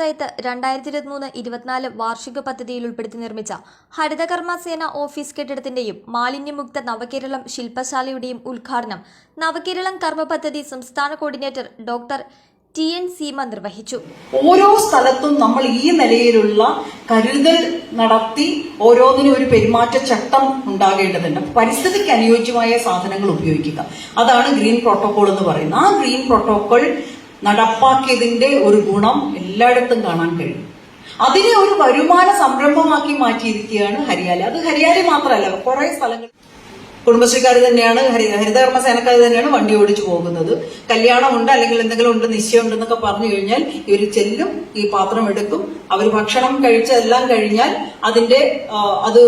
പഞ്ചായത്ത് രണ്ടായിരത്തി ഇരുപത്തിമൂന്ന് ഇരുപത്തിനാല് വാർഷിക പദ്ധതിയിൽ ഉൾപ്പെടുത്തി നിർമ്മിച്ച ഹരിതകർമ്മ സേന ഓഫീസ് കെട്ടിടത്തിന്റെയും മാലിന്യമുക്ത നവകേരളം ശില്പശാലയുടെയും ഉദ്ഘാടനം നവകേരളം കർമ്മ പദ്ധതി സംസ്ഥാന coordinator doctor T N Seema നിർവഹിച്ചു. ഓരോ സ്ഥലത്തും നമ്മൾ ഈ നിലയിലുള്ള കരുതൽ നടത്തി ഓരോന്നിനും ഒരു പെരുമാറ്റച്ചട്ടം ഉണ്ടാകേണ്ടതുണ്ട്. പരിസ്ഥിതിക്ക് അനുയോജ്യമായ സാധനങ്ങൾ ഉപയോഗിക്കുക. അതാണ് ഗ്രീൻ പ്രോട്ടോകോൾ എന്ന് പറയുന്നത്. ആ ഗ്രീൻ പ്രോട്ടോകോൾ നടപ്പാക്കിയതിന്റെ ഒരു ഗുണം എല്ലായിടത്തും കാണാൻ കഴിയും. അതിനെ ഒരു വരുമാന സംരംഭമാക്കി മാറ്റിയിരിക്കുകയാണ് ഹരിയാലി. അത് ഹരിയാലി മാത്രമല്ല കുറെ സ്ഥലങ്ങൾ. കുടുംബശ്രീക്കാർ തന്നെയാണ് ഹരി ഹരിതകർമ്മ സേനക്കാർ തന്നെയാണ് വണ്ടി ഓടിച്ചു പോകുന്നത്. കല്യാണമുണ്ട് അല്ലെങ്കിൽ എന്തെങ്കിലും ഉണ്ട് നിശ്ചയമുണ്ട് എന്നൊക്കെ പറഞ്ഞു കഴിഞ്ഞാൽ ഇവർ ചെല്ലും ഈ പാത്രം എടുക്കും. അവർ ഭക്ഷണം കഴിച്ചതെല്ലാം കഴിഞ്ഞാൽ അതിന്റെ അത്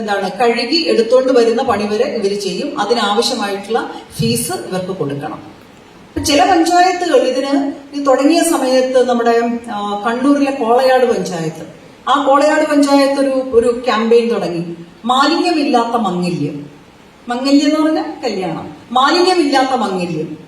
എന്താണ് കഴുകി എടുത്തുകൊണ്ട് വരുന്ന പണി വരെ ഇവർ ചെയ്യും. അതിനാവശ്യമായിട്ടുള്ള ഫീസ് ഇവർക്ക് കൊടുക്കണം. ചില പഞ്ചായത്തുകൾ ഇതിന് ഇത് തുടങ്ങിയ സമയത്ത് നമ്മുടെ കണ്ണൂരിലെ കോളയാട് പഞ്ചായത്ത്. ആ കോളയാട് പഞ്ചായത്ത് ഒരു ഒരു ക്യാമ്പയിൻ തുടങ്ങി. മാലിന്യമില്ലാത്ത മംഗല്യം മംഗല്യം എന്ന് പറഞ്ഞാൽ കല്യാണം. മാലിന്യമില്ലാത്ത മംഗല്യം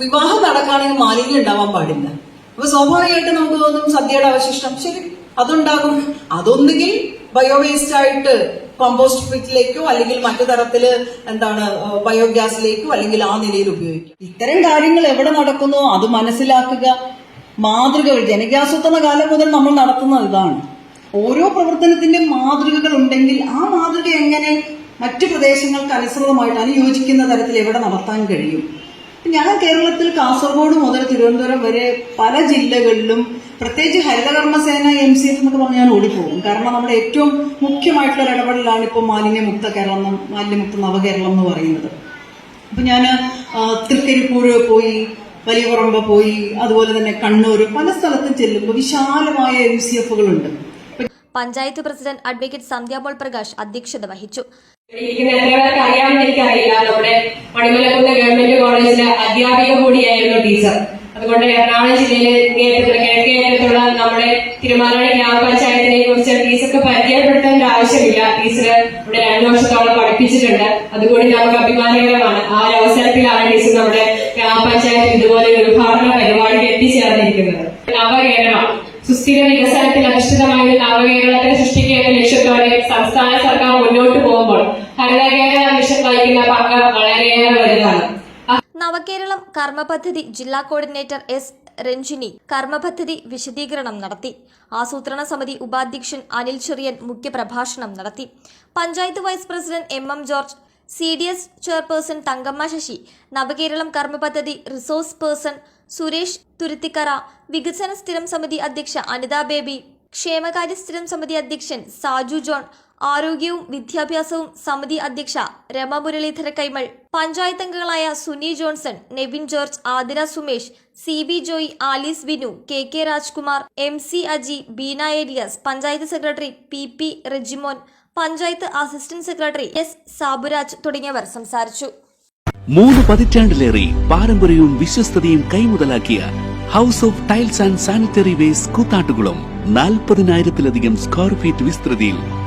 വിവാഹം നടക്കുകയാണെങ്കിൽ മാലിന്യം ഉണ്ടാവാൻ പാടില്ല. അപ്പൊ സ്വാഭാവികമായിട്ട് നമുക്ക് തോന്നും സദ്യയുടെ അവശിഷ്ടം. ശരി അതുണ്ടാകും. അതൊന്നുകിൽ ബയോവേസ്റ്റ് ആയിട്ട് കോമ്പോസ്റ്റ് പിറ്റിലേക്കോ അല്ലെങ്കിൽ മറ്റു തരത്തിൽ എന്താണ് ബയോഗ്യാസിലേക്കോ അല്ലെങ്കിൽ ആ നിലയിൽ ഉപയോഗിക്കും. ഇത്തരം കാര്യങ്ങൾ എവിടെ നടക്കുന്നോ അത് മനസ്സിലാക്കുക. മാതൃകകൾ ജനകാസൂത്രണ കാലം മുതൽ നമ്മൾ നടത്തുന്ന ഇതാണ്. ഓരോ പ്രവർത്തനത്തിന്റെ മാതൃകകൾ ഉണ്ടെങ്കിൽ ആ മാതൃക എങ്ങനെ മറ്റു പ്രദേശങ്ങൾക്ക് അനുസൃതമായിട്ട് അനുയോജിക്കുന്ന തരത്തിൽ എവിടെ നടത്താൻ കഴിയും. ഞാൻ കേരളത്തിൽ കാസർഗോഡ് മുതൽ തിരുവനന്തപുരം വരെ പല ജില്ലകളിലും പ്രത്യേകിച്ച് ഹരിതകർമ്മസേന എം സി എഫ് എന്നൊക്കെ പറഞ്ഞാൽ ഓടിപ്പോകും. കാരണം നമ്മുടെ ഏറ്റവും മുഖ്യമായിട്ടുള്ള ഒരു ഇടപെടലാണ് ഇപ്പോൾ മാലിന്യമുക്ത കേരളം എന്ന് മാലിന്യമുക്ത നവകേരളം എന്ന് പറയുന്നത്. അപ്പം ഞാൻ തൃക്കരിപ്പൂര് പോയി വലിയപറമ്പ പോയി അതുപോലെ തന്നെ കണ്ണൂർ പല സ്ഥലത്തും ചെല്ലുമ്പോൾ വിശാലമായ എം സി എഫുകളുണ്ട് പഞ്ചായത്ത് പ്രസിഡന്റ് അഡ്വക്കേറ്റ് സന്ധ്യാപോൾ പ്രകാശ് അധ്യക്ഷത വഹിച്ചു. അറിയാമെന്ന് എനിക്കറിയില്ല. നമ്മുടെ മണിമലക്കുന്ന് ഗവൺമെന്റ് കോളേജിലെ അധ്യാപിക കൂടിയായിരുന്നു ടീച്ചർ. അതുകൊണ്ട് എറണാകുളം ജില്ലയിലെ ഇങ്ങേയറ്റത്തുള്ള കിഴക്കേയറ്റത്തുള്ള നമ്മുടെ തിരുമാനാട് ഗ്രാമപഞ്ചായത്തിനെ കുറിച്ച് ടീച്ചർക്ക് പരിചയപ്പെടുത്തേണ്ട ആവശ്യമില്ല. ടീച്ചർ ഇവിടെ രണ്ടു വർഷത്തോളം പഠിപ്പിച്ചിട്ടുണ്ട്. അതുകൂടി നമുക്ക് അഭിമാനകരമാണ്. ആ ഒരു അവസരത്തിലാണ് ടീച്ചർ നമ്മുടെ ഗ്രാമപഞ്ചായത്ത് ഇതുപോലെ ഒരു ഉദ്ഘാടന പരിപാടിക്ക് എത്തിച്ചേർന്നിരിക്കുന്നത്. നവകേരളം സുസ്ഥിര വികസനത്തിൽ അധിഷ്ഠിതമായ നവകേരളത്തെ സൃഷ്ടിക്കുക എന്ന ലക്ഷ്യത്തോടെ സംസ്ഥാന സർക്കാർ മുന്നോട്ട് പോകുമ്പോൾ ഹരിത കേരള മിഷൻ വഹിക്കുന്ന പങ്ക് വളരെയേറെ വലുതാണ്. നവകേരളം കർമ്മപദ്ധതി ജില്ലാ കോർഡിനേറ്റർ എസ് രഞ്ജിനി കർമ്മപദ്ധതി വിശദീകരണം നടത്തി. ആസൂത്രണ സമിതി ഉപാധ്യക്ഷൻ അനിൽ ചെറിയൻ മുഖ്യപ്രഭാഷണം നടത്തി. Panchayat vice president M M George C D S chairperson Thankamma Sasi Navakeralam കർമ്മപദ്ധതി resource person Suresh Thuruthikkara വികസന സ്ഥിരം സമിതി അധ്യക്ഷ അനിത ബേബി ക്ഷേമകാര്യ സ്ഥിരം സമിതി അധ്യക്ഷൻ സാജു ജോൺ ആരോഗ്യവും വിദ്യാഭ്യാസവും സമിതി അധ്യക്ഷ രമ മുരളീധര കൈമൾ പഞ്ചായത്ത് അംഗങ്ങളായ Suni Johnson Nevin George Athira Sumesh C B Joy Alice Binu K K Rajkumar M C Aji Beena Elias panchayat secretary P P Rejimon panchayat assistant secretary S Saburaj തുടങ്ങിയവർ സംസാരിച്ചു. മൂന്ന് പതിറ്റാണ്ടിലേറെ പാരമ്പര്യവും വിശ്വസ്തയും കൈമുതലാക്കിയ house of tiles and sanitary waste Koothattukulam നാൽപ്പതിനായിരത്തിലധികം square feet വിസ്തൃതിയിൽ